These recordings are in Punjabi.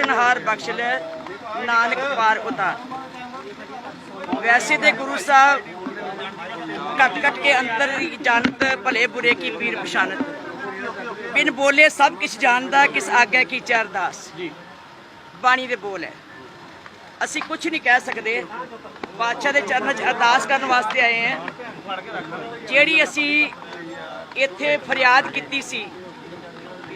ਬਖਸ਼ਣਹਾਰ ਬਖਸ਼ ਲੈ ਨਾਨਕ ਪਾਰ ਉਤਾਰ। ਵੈਸੇ ਤੇ ਗੁਰੂ ਸਾਹਿਬ ਘਟ ਘਟ ਕੇ ਅੰਤਰ ਦੀ ਜਾਣਤ ਭਲੇ ਬੁਰੇ ਕੀ ਪੀਰ ਪਛਾਨਤ ਬਿਨ ਬੋਲੇ ਸਭ ਕੁਝ ਜਾਣਦਾ ਕਿਸ ਆਗਿਆ ਕੀ ਚਰਦਾਸ ਜੀ। ਬਾਣੀ ਦੇ ਬੋਲ ਹੈ। ਅਸੀਂ ਕੁਝ ਨਹੀਂ ਕਹਿ ਸਕਦੇ। ਬਾਦਸ਼ਾਹ ਦੇ ਚਰਨਾਂ 'ਚ ਅਰਦਾਸ ਕਰਨ ਵਾਸਤੇ ਆਏ ਹਾਂ। ਜਿਹੜੀ ਅਸੀਂ ਇੱਥੇ ਫਰਿਆਦ ਕੀਤੀ ਸੀ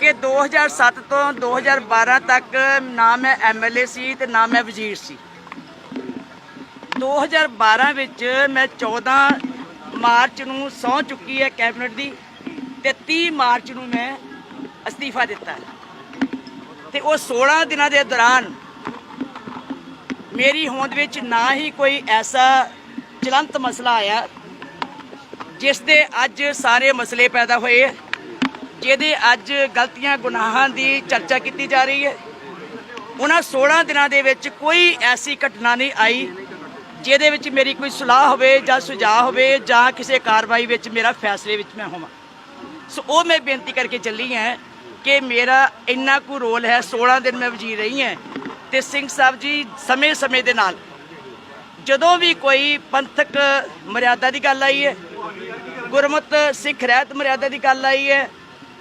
ਕਿ 2007 ਤੋਂ 2012 ਤੱਕ ਨਾ ਮੈਂ ਐਮਐਲਏ ਸੀ ਤੇ ਨਾ ਮੈਂ ਵਜ਼ੀਰ ਸੀ। 2012 ਵਿੱਚ ਮੈਂ 14 ਮਾਰਚ ਨੂੰ ਸਹੁੰ ਚੁੱਕੀ ਹੈ ਕੈਬਨਿਟ ਦੀ ਤੇ 30 ਮਾਰਚ ਨੂੰ ਮੈਂ ਅਸਤੀਫਾ ਦਿੱਤਾ ਤੇ ਉਹ 16 ਦਿਨਾਂ ਦੇ ਦੌਰਾਨ ਮੇਰੀ ਹੋਂਦ ਵਿੱਚ ਨਾ ਹੀ ਕੋਈ ਐਸਾ ਚਲੰਤ ਮਸਲਾ ਆਇਆ ਜਿਸ ਦੇ ਅੱਜ ਸਾਰੇ ਮਸਲੇ ਪੈਦਾ ਹੋਏ। ਜਿਹਦੇ ਅੱਜ ਗਲਤੀਆਂ, ਗੁਨਾਹਾਂ ਦੀ ਚਰਚਾ ਕੀਤੀ ਜਾ ਰਹੀ ਹੈ। ਉਹਨਾਂ 16 ਦਿਨਾਂ ਦੇ ਵਿੱਚ ਕੋਈ ਐਸੀ ਘਟਨਾ ਨਹੀਂ ਆਈ, ਜਿਹਦੇ ਵਿੱਚ ਮੇਰੀ ਕੋਈ ਸਲਾਹ ਹੋਵੇ ਜਾਂ ਸੁਝਾਅ ਹੋਵੇ ਜਾਂ ਕਿਸੇ ਕਾਰਵਾਈ ਵਿੱਚ ਮੇਰਾ ਫੈਸਲੇ ਵਿੱਚ ਮੈਂ ਹੋਵਾਂ। ਸੋ ਉਹ ਮੈਂ ਬੇਨਤੀ ਕਰਕੇ ਚੱਲੀ ਹਾਂ ਕਿ ਮੇਰਾ ਇੰਨਾ ਕੁ ਰੋਲ ਹੈ 16 ਦਿਨ ਮੈਂ ਵਜ਼ੀਰ ਰਹੀ ਹਾਂ ਤੇ ਸਿੰਘ ਸਾਹਿਬ ਜੀ ਸਮੇਂ-ਸਮੇਂ ਦੇ ਨਾਲ ਜਦੋਂ ਵੀ ਕੋਈ ਪੰਥਕ ਮਰਿਆਦਾ ਦੀ ਗੱਲ ਆਈ ਹੈ ਗੁਰਮਤ ਸਿੱਖ ਰਹਿਤ ਮਰਿਆਦਾ ਦੀ ਗੱਲ ਆਈ ਹੈ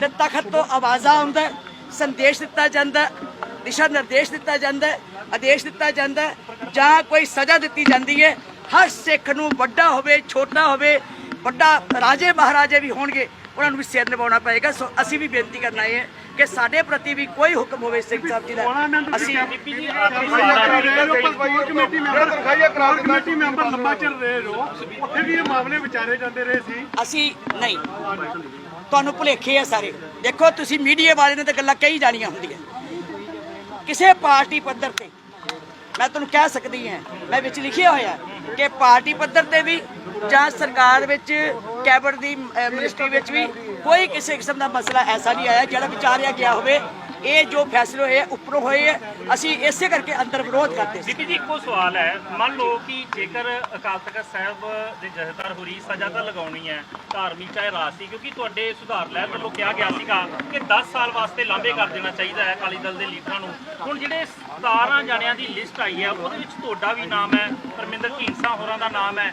ਤੇ ਤਖਤ ਤੋਂ ਆਵਾਜ਼ਾ ਆਉਂਦਾ ਸੰਦੇਸ਼ ਦਿੱਤਾ ਜਾਂਦਾ ਦਿਸ਼ਾ ਨਿਰਦੇਸ਼ ਦਿੱਤਾ ਜਾਂਦਾ ਆਦੇਸ਼ ਦਿੱਤਾ ਜਾਂਦਾ ਜਾਂ ਕੋਈ ਸਜ਼ਾ ਦਿੱਤੀ ਜਾਂਦੀ ਹੈ ਹਰ ਸਿੱਖ ਨੂੰ ਵੱਡਾ ਹੋਵੇ ਛੋਟਾ ਹੋਵੇ ਵੱਡਾ ਰਾਜੇ ਮਹਾਰਾਜੇ ਵੀ ਹੋਣਗੇ ਉਹਨਾਂ ਨੂੰ ਵੀ ਸਿਰ ਨਿਭਾਉਣਾ ਪਏਗਾ ਸੋ ਅਸੀਂ ਵੀ ਬੇਨਤੀ ਕਰਨਾ ਹੈ ਕਿ ਸਾਡੇ ਪ੍ਰਤੀ ਵੀ ਕੋਈ ਹੁਕਮ ਹੋਵੇ ਸਿੰਘ ਸਾਹਿਬ ਜੀ ਦਾ ਅਸੀਂ ਅਸੀਂ ਨਹੀਂ ਤੁਹਾਨੂੰ ਭੁਲੇਖੇ ਆ ਸਾਰੇ। ਦੇਖੋ ਤੁਸੀਂ ਮੀਡੀਆ ਵਾਲੇ ਨੇ ਤਾਂ ਗੱਲਾਂ ਕਹੀ ਜਾਣੀਆਂ ਹੁੰਦੀਆਂ। ਕਿਸੇ ਪਾਰਟੀ ਪੱਧਰ ਤੇ ਮੈਂ ਤੁਹਾਨੂੰ ਕਹਿ ਸਕਦੀ ਹਾਂ ਮੈਂ ਵਿੱਚ ਲਿਖਿਆ ਹੋਇਆ ਕਿ ਪਾਰਟੀ ਪੱਧਰ ਤੇ ਵੀ ਜਾਂ ਸਰਕਾਰ ਵਿੱਚ ਕੈਬਨਿਟ ਦੀ ਅਹ, ਮਿਨਿਸਟਰੀ ਵਿੱਚ ਵੀ ਕੋਈ ਕਿਸੇ ਕਿਸਮ ਦਾ ਮਸਲਾ ਐਸਾ ਨਹੀਂ ਆਇਆ ਜਿਹੜਾ ਵਿਚਾਰਿਆ ਗਿਆ ਹੋਵੇ ਇਹ ਜੋ ਫੈਸਲੇ ਹੋਏ ਉੱਪਰੋਂ ਹੋਏ ਆ, ਅਸੀਂ ਇਸੇ ਕਰਕੇ ਅੰਦਰ ਵਿਰੋਧ ਕਰਦੇ ਸੀ। ਬੀਬੀ ਜੀ ਇੱਕੋ ਸਵਾਲ ਹੈ ਮੰਨ ਲਓ ਕਿ ਜੇਕਰ ਅਕਾਲ ਤਖਤ ਸਾਹਿਬ ਦੇ ਜਥੇਦਾਰ ਹੋਰੀ ਸਜ਼ਾ ਤਾਂ ਲਗਾਉਣੀ ਹੈ ਧਾਰਮਿਕ ਚਾਹੇ ਰਾਜਸੀ ਕਿਉਂਕਿ ਤੁਹਾਡੇ ਸੁਧਾਰ ਲਹਿਰ ਵੱਲੋਂ ਕਿਹਾ ਗਿਆ ਸੀਗਾ ਕਿ 10 ਸਾਲ ਵਾਸਤੇ ਲਾਂਭੇ ਕਰ ਦੇਣਾ ਚਾਹੀਦਾ ਹੈ ਅਕਾਲੀ ਦਲ ਦੇ ਲੀਡਰਾਂ ਨੂੰ। ਹੁਣ ਜਿਹੜੇ 17 ਜਣਿਆਂ ਦੀ ਲਿਸਟ ਆਈ ਹੈ ਉਹਦੇ ਵਿੱਚ ਤੁਹਾਡਾ ਵੀ ਨਾਮ ਹੈ ਪਰਮਿੰਦਰ ਢੀਂਡਸਾ ਹੋਰਾਂ ਦਾ ਨਾਮ ਹੈ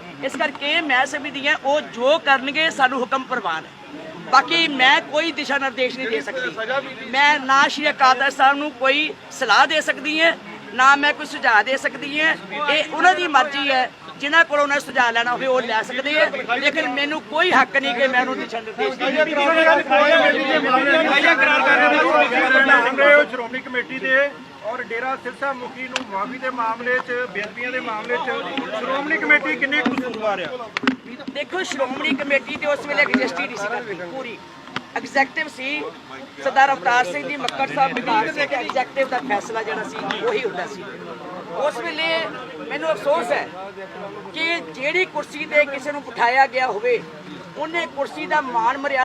ਇਸ ਕਰਕੇ ਮੈਂ ਸਮਝਦੀ ਹਾਂ ਉਹ ਜੋ ਕਰਨਗੇ ਸਾਨੂੰ ਹੁਕਮ ਪ੍ਰਵਾਨ ਹੈ। ਬਾਕੀ ਮੈਂ ਕੋਈ ਦਿਸ਼ਾ ਨਿਰਦੇਸ਼ ਨਹੀਂ ਦੇ ਸਕਦੀ। ਮੈਂ ਨਾ ਸ਼੍ਰੀ ਅਕਾਲ ਤਖਤ ਸਾਹਿਬ ਨੂੰ ਕੋਈ ਸਲਾਹ ਦੇ ਸਕਦੀ ਹਾਂ ਨਾ ਮੈਂ ਕੋਈ ਸੁਝਾਅ ਦੇ ਸਕਦੀ ਹਾਂ। ਇਹ ਉਹਨਾਂ ਦੀ ਮਰਜ਼ੀ ਹੈ ਜਿਨ੍ਹਾਂ ਕੋਲੋਂ ਉਹਨਾਂ ਸੁਝਾਅ ਲੈਣਾ ਹੋਵੇ ਉਹ ਲੈ ਸਕਦੇ ਆ ਲੇਕਿਨ ਮੈਨੂੰ ਕੋਈ ਹੱਕ ਨਹੀਂ ਕਿ ਮੈਂ ਉਹਨੂੰ ਦਿਸ਼ਾ ਨਿਰਦੇਸ਼ ਦੇ ਉਹ ਸ਼੍ਰੋਮਣੀ ਕਮੇਟੀ ਦੇ ਔਰ ਡੇਰਾ ਸਿਰਸਾ ਮੁਖੀ ਨੂੰ ਮੁਆਫੀ ਦੇ ਮਾਮਲੇ 'ਚ, ਬੇਅਦਬੀਆਂ ਦੇ ਮਾਮਲੇ 'ਚ ਸ਼੍ਰੋਮਣੀ ਕਮੇਟੀ ਕਿੰਨੇ ਕਸੂਰਵਾਰ ਆ? ਦੇਖੋ, ਸ਼੍ਰੋਮਣੀ ਕਮੇਟੀ ਤੇ ਉਸ ਵੇਲੇ ਐਗਜ਼ਿਸਟ ਨਹੀਂ ਸੀ ਕਰਦੀ ਪੂਰੀ। ਐਗਜ਼ੈਕਟਿਵ ਸੀ ਸਰਦਾਰ ਅਵਤਾਰ ਸਿੰਘ ਜੀ ਮੱਕੜ ਸਾਹਿਬ ਵਿਧਾਨ ਸੀ ਕਿ ਐਗਜ਼ੈਕਟਿਵ ਦਾ ਫੈਸਲਾ ਜਿਹੜਾ ਸੀ, ਉਹੀ ਹੁੰਦਾ ਸੀ। ਉਸ ਵੇਲੇ ਮੈਨੂੰ ਅਫਸੋਸ ਹੈ ਕਿ ਜਿਹੜੀ ਕੁਰਸੀ ਤੇ ਕਿਸੇ ਨੂੰ ਬਿਠਾਇਆ ਗਿਆ ਹੋਵੇ, ਉਹਨੇ ਕੁਰਸੀ ਦਾ ਮਾਣ ਮਰਿਆ